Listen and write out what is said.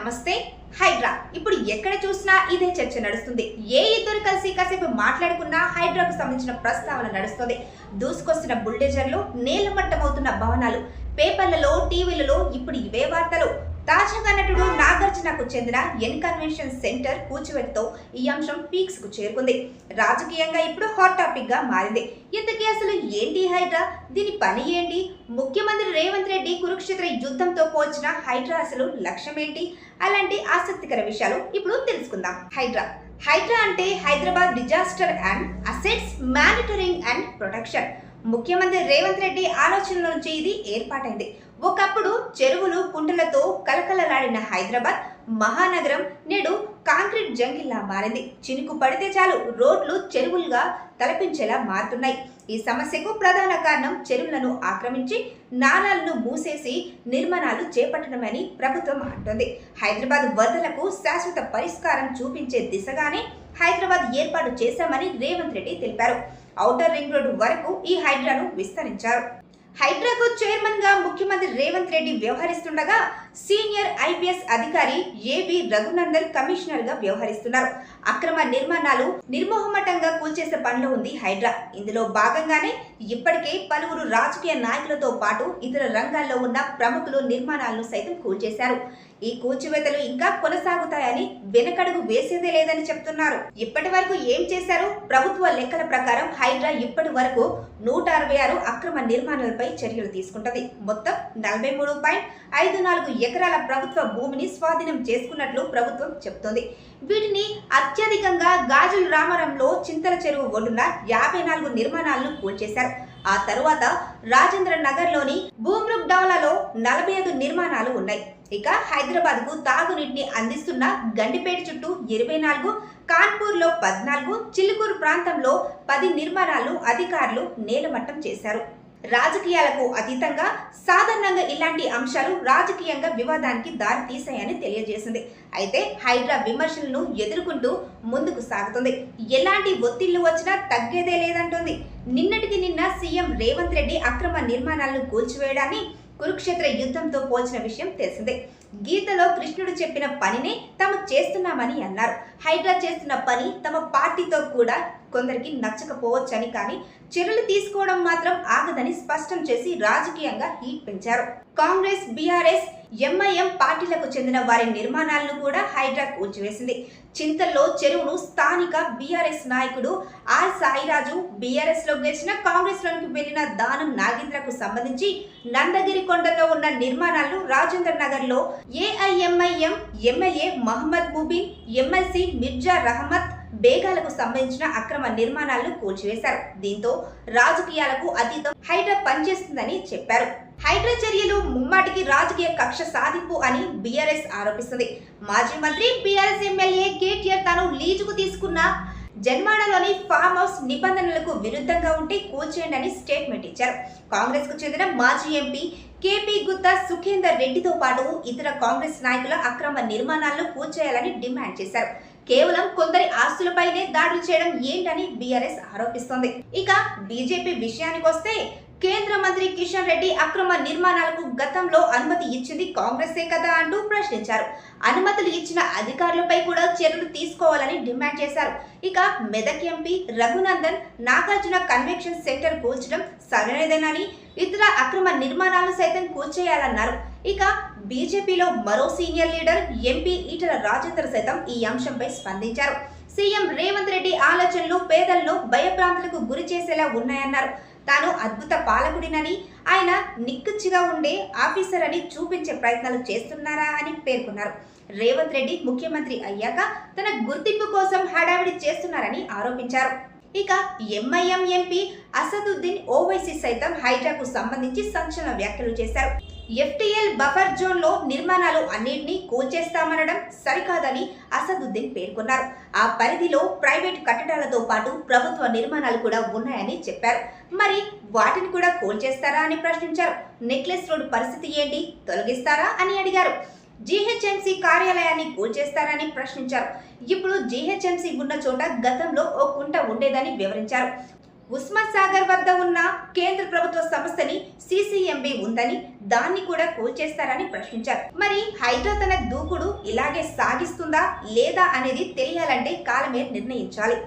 నమస్తే హైడ్రా. ఇప్పుడు ఎక్కడ చూసినా ఇదే చర్చ నడుస్తుంది. ఏ ఇద్దరు కలిసి కాసేపు మాట్లాడుకున్నా హైడ్రాకు సంబంధించిన ప్రస్తావన నడుస్తుంది. దూసుకొస్తున్న బుల్డేజర్లు నేలమట్టమవుతున్న భవనాలు పేపర్లలో టీవీలలో ఇప్పుడు ఇవే వార్తలు. తాజాగా నటుడు నాగార్జునకు చెందిన ఎన్ కన్వెన్షన్ సెంటర్ కూచివేతతో ఈ అంశం పీక్స్కు చేరుకుంది. రాజకీయంగా ఇప్పుడు హాట్ టాపిక్గా మారింది. ఇంతకీ అసలు ఏంటి హైడ్రా? దీని పని ఏంటి? ముఖ్యమంత్రి రేవంత్ రెడ్డి కురుక్షేత్ర యుద్ధంతో పోల్చిన హైడ్రా అసలు లక్ష్యం ఏంటి? అలాంటి ఆసక్తికర విషయాలు ఇప్పుడు తెలుసుకుందాం. హైడ్రా. హైడ్రా అంటే Hyderabad disaster and assets monitoring and protection. ముఖ్యమంత్రి రేవంత్ రెడ్డి ఆలోచనల నుంచి ఇది ఏర్పాటైంది. ఒకప్పుడు చెరువులు కుంటలతో కలకలలాడిన హైదరాబాద్ మహానగరం నేడు కాంక్రీట్ జంగిల్లా మారింది. చినుకు పడితే చాలు రోడ్లు చెరువులుగా తలపించేలా మారుతున్నాయి. ఈ సమస్యకు ప్రధాన కారణం చెరువులను ఆక్రమించి నాలాలను మూసేసి నిర్మాణాలు చేపట్టడమని ప్రభుత్వం అంటోంది. హైదరాబాద్ వరదలకు శాశ్వత పరిష్కారం చూపించే దిశగానే హైదరాబాద్ ఏర్పాటు చేశామని రేవంత్ రెడ్డి తెలిపారు. ఔటర్ రింగ్ రోడ్డు వరకు ఈ హైడ్రాను విస్తరించారు. హైడ్రాకు చైర్మన్గా ముఖ్యమంత్రి రేవంత్ రెడ్డి వ్యవహరిస్తుండగా సీనియర్ ఐపీఎస్ అధికారి ఏబి రఘునందన్ కమిషనర్గా వ్యవహరిస్తున్నారు. అక్రమ నిర్మాణాలు నిర్మోహమటంగా కూల్చేసే పనిలో ఉంది హైడ్రా. ఇందులో భాగంగానే ఇప్పటికే పలువురు రాజకీయ నాయకులతో పాటు ఇతర రంగాల్లో ఉన్న ప్రముఖులు నిర్మాణాలను సైతం కూల్చేశారు. ఈ కూల్చివేతలు ఇంకా కొనసాగుతాయని వెనకడుగు వేసేదే లేదని చెప్తున్నారు. ఇప్పటి వరకు ఏం చేశారు? ప్రభుత్వ లెక్కల ప్రకారం హైడ్రా ఇప్పటి వరకు నూట అరవై ఆరు అక్రమ నిర్మాణాలపై చర్యలు తీసుకుంటది. మొత్తం నలభై మూడు పాయింట్ ఐదు నాలుగు ఎకరాల ప్రభుత్వ భూమిని స్వాధీనం చేసుకున్నట్లు ప్రభుత్వం చెబుతోంది. వీటిని అత్యధికంగా గాజుల రామరంలో చింతల చెరువు ఒడ్డున యాభై నాలుగు నిర్మాణాలను కూల్చేశారు. ఆ తరువాత రాజేంద్ర నగర్లోని భూమ్రుక్ డౌలాలో నలభై ఐదు నిర్మాణాలు ఉన్నాయి. ఇక హైదరాబాద్కు తాగునీటిని అందిస్తున్న గండిపేట చుట్టూ ఇరవై నాలుగు కాన్పూర్లో పద్నాలుగు చిలుకూరు ప్రాంతంలో పది నిర్మాణాలు అధికారులు నేలమట్టం చేశారు. రాజకీయాలకు అతీతంగా సాధారణంగా ఇలాంటి అంశాలు రాజకీయంగా వివాదానికి దారి తీశాయని తెలియజేసింది. అయితే హైడ్రా విమర్శలను ఎదుర్కొంటూ ముందుకు సాగుతుంది. ఎలాంటి ఒత్తిళ్ళు వచ్చినా తగ్గేదే లేదంటుంది. నిన్నటికి నిన్న సీఎం రేవంత్ రెడ్డి అక్రమ నిర్మాణాలను కూల్చివేయడాన్ని కురుక్షేత్ర యుద్ధంతో పోల్చిన విషయం తెలిసిందే. గీతలో కృష్ణుడు చెప్పిన పనినే తాము చేస్తున్నామని అన్నారు. హైడ్రా చేస్తున్న పని తమ పార్టీతో కూడా కొందరికి నచ్చకపోవచ్చని కానీ చర్యలు తీసుకోవడం మాత్రం ఆగదని స్పష్టం చేసి రాజకీయంగా హీట్ పెంచారు. కాంగ్రెస్ బీఆర్ఎస్ ఎంఐఎం పార్టీలకు చెందిన వారి నిర్మాణాలను కూడా హైడ్రా కూల్చివేసింది. చింతల్లో చెరువును స్థానిక బీఆర్ఎస్ నాయకుడు ఆర్ సాయిరాజు బీఆర్ఎస్లో గెలిచిన కాంగ్రెస్ లోనికి వెళ్ళిన దానం నాగేంద్రకు సంబంధించి నందగిరి కొండలో ఉన్న నిర్మాణాలను రాజేంద్ర నగర్లో AIMIM MLA Mohammed Mubeen MLC Mirza Rahmat బేగాలకు సంబంధించిన అక్రమ నిర్మాణాలను కూల్చివేశారు. దీంతో రాజకీయాలకు అతీతం హైడ్రా పనిచేస్తుందని చెప్పారు. హైడ్రా చర్యలు ముమ్మాటికి రాజకీయ కక్ష సాధింపు అని బీఆర్ఎస్ ఆరోపిస్తుంది. మాజీ మంత్రి బీఆర్ఎస్ ఎమ్మెల్యే కేటీఆర్ తాను లీజుకు తీసుకున్న జన్మాడలోని ఫామ్ హౌస్ నిబంధనలకు విరుద్ధంగా ఉంటే కూల్చేయండి అని స్టేట్మెంట్ ఇచ్చారు. కాంగ్రెస్కు చెందిన మాజీ ఎంపీ కేపీ గుత్తా సుఖేందర్ రెడ్డితో పాటు ఇతర కాంగ్రెస్ నాయకుల అక్రమ నిర్మాణాలను కూల్చేయాలని డిమాండ్ చేశారు. కేవలం కొందరి ఆస్తులపైనే దాడులు చేయడం ఏంటని బీఆర్ఎస్ ఆరోపిస్తోంది. ఇక బీజేపీ విషయానికి వస్తే కేంద్ర మంత్రి కిషన్ రెడ్డి అక్రమ నిర్మాణాలకు గతంలో అనుమతి ఇచ్చింది కాంగ్రెసే కదా అంటూ ప్రశ్నించారు. అనుమతులు ఇచ్చిన అధికారులపై కూడా చర్యలు తీసుకోవాలని డిమాండ్ చేశారు. ఇక Medak MP Raghunandan Nagarjuna convention centre కూల్చడం సరైనదేనని ఇతర అక్రమ నిర్మాణాలు సైతం కూల్చేయాలన్నారు. ఇక బీజేపీలో మరో senior leader MP Etela Rajender సైతం ఈ అంశంపై స్పందించారు. సీఎం రేవంత్ రెడ్డి ఆలోచనలు పేదలను భయప్రాంతులకు గురి చేసేలా ఉన్నాయన్నారు. తాను అద్భుత పాలకుడినని ఆయన నిక్కుచ్చిగా ఉండే ఆఫీసర్ అని చూపించే ప్రయత్నాలు చేస్తున్నారా అని పేర్కొన్నారు. రేవంత్ రెడ్డి ముఖ్యమంత్రి అయ్యాక తన గుర్తింపు కోసం హడావిడి చేస్తున్నారని ఆరోపించారు. ఇక ఎంఐఎం ఎంపీ అసదుద్దీన్ ఓవైసీ సైతం హైడ్రాకు సంబంధించి సంచలన వ్యాఖ్యలు చేశారు. ఎఫ్టీఎల్ బఫర్ జోన్లో నిర్మాణాలు అన్నింటినీ కూల్చేస్తామనడం సరికాదని అసదుద్దీన్ పేర్కొన్నారు. ఆ పరిధిలో ప్రైవేట్ కట్టడాలతో పాటు ప్రభుత్వ నిర్మాణాలు కూడా ఉన్నాయని చెప్పారు. మరి వాటిని కూడా కూల్చేస్తారా అని ప్రశ్నించారు. నెక్లెస్ రోడ్ పరిస్థితి ఏంటి? తొలగిస్తారా అని అడిగారు. జీహెచ్ఎంసీ కార్యాలయాన్ని కూల్చేస్తారని ప్రశ్నించారు. ఇప్పుడు జీహెచ్ఎంసీ ఉన్న చోట గతంలో ఓ కుంట ఉండేదని వివరించారు. ఉస్మాన్ సాగర్ వద్ద ఉన్న కేంద్ర ప్రభుత్వ సంస్థని సిసిఎంబి ఉందని దాన్ని కూడా కూల్చేస్తారని ప్రశ్నించారు. మరి హైడ్రా తన దూకుడు ఇలాగే సాగిస్తుందా లేదా అనేది తెలియాలంటే కాలమే నిర్ణయించాలి.